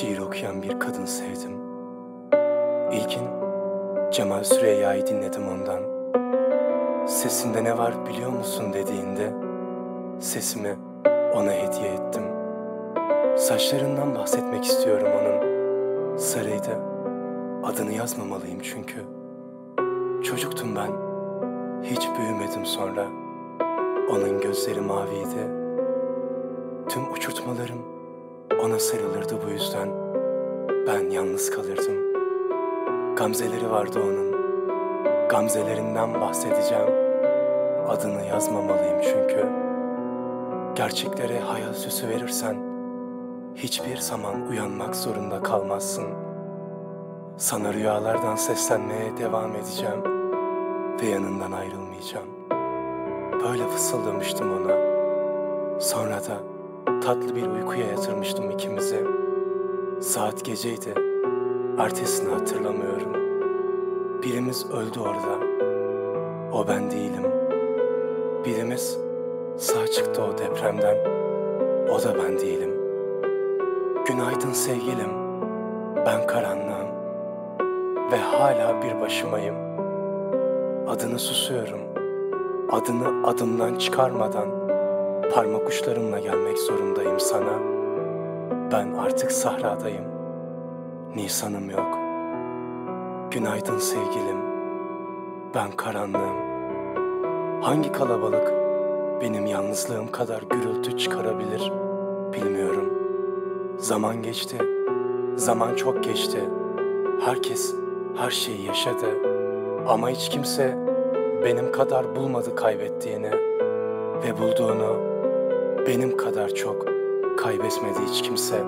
şiir okuyan bir kadın sevdim. İlkin Cemal Süreyya'yı dinledim ondan. Sesinde ne var biliyor musun dediğinde sesimi ona hediye ettim. Saçlarından bahsetmek istiyorum onun. Sarıydı. Adını yazmamalıyım çünkü. Çocuktum ben. Hiç büyümedim sonra. Onun gözleri maviydi. Tüm uçurtmalarım ona sarılırdı bu yüzden. Ben yalnız kalırdım. Gamzeleri vardı onun. Gamzelerinden bahsedeceğim. Adını yazmamalıyım çünkü. Gerçeklere hayal süsü verirsen hiçbir zaman uyanmak zorunda kalmazsın. Sana rüyalardan seslenmeye devam edeceğim ve yanından ayrılmayacağım. Böyle fısıldamıştım ona. Sonra da tatlı bir uykuya yatırmıştım ikimizi. Saat geceydi. Ertesini hatırlamıyorum. Birimiz öldü orada. O ben değilim. Birimiz sağ çıktı o depremden. O da ben değilim. Günaydın sevgilim. Ben karanlığım. Ve hala bir başımayım. Adını susuyorum. Adını adımdan çıkarmadan parmak uçlarımla gelmek zorundayım sana. Ben artık sahradayım. Nisan'ım yok. Günaydın sevgilim. Ben karanlığım. Hangi kalabalık benim yalnızlığım kadar gürültü çıkarabilir bilmiyorum. Zaman geçti. Zaman çok geçti. Herkes her şeyi yaşadı. Ama hiç kimse benim kadar bulmadı kaybettiğini ve bulduğunu benim kadar çok kaybetmedi hiç kimse.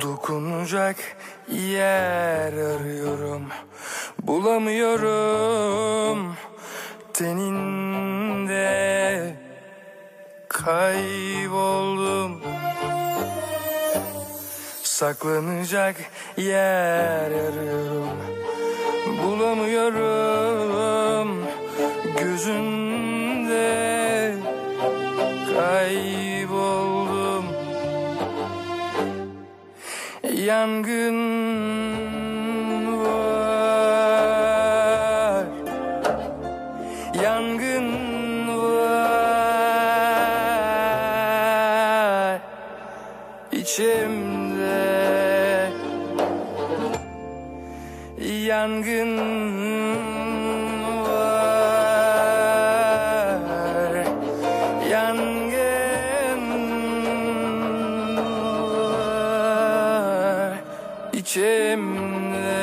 Dokunacak yer arıyorum Bulamıyorum teninde Kayboldum Saklanacak yer arıyorum. Bulamıyorum. Gözünde Kayboldum. Yangın var. Yangın var. İçimde Yangın var. Yangın var içimde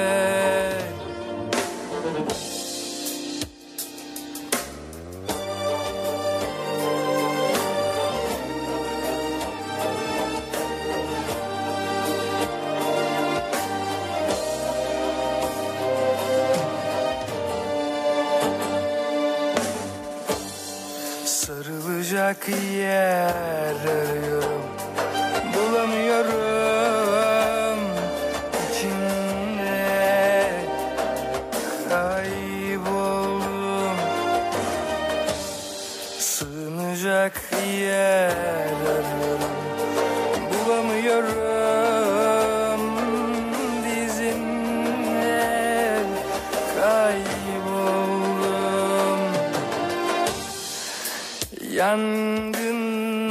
Sarılacak yer arıyorum Yangın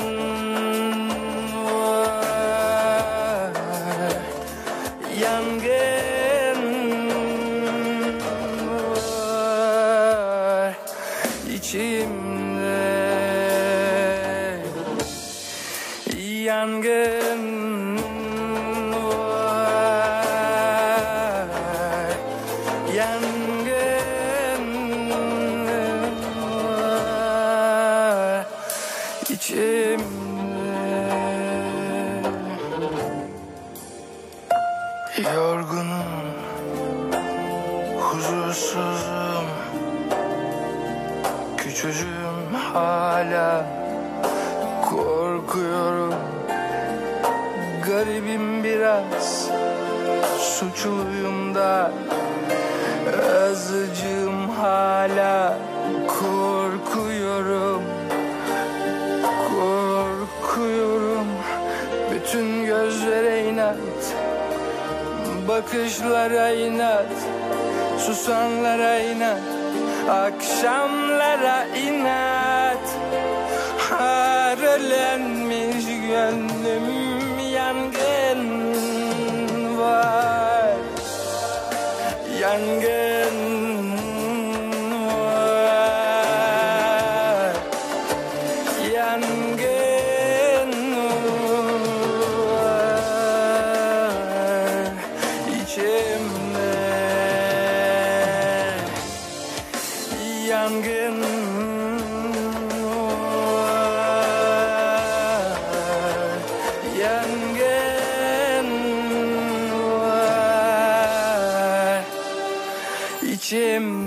var. Yangın var. İçimde Yangın içimde. Yorgunum, huzursuzum. Küçücüğüm hala korkuyorum. Garibim biraz, suçluyum da. Azıcığım hala Bakışlara inat Susanlara inat Akşamlara inat. Harelenmiş gönlüm yangın var. Yangın var içimde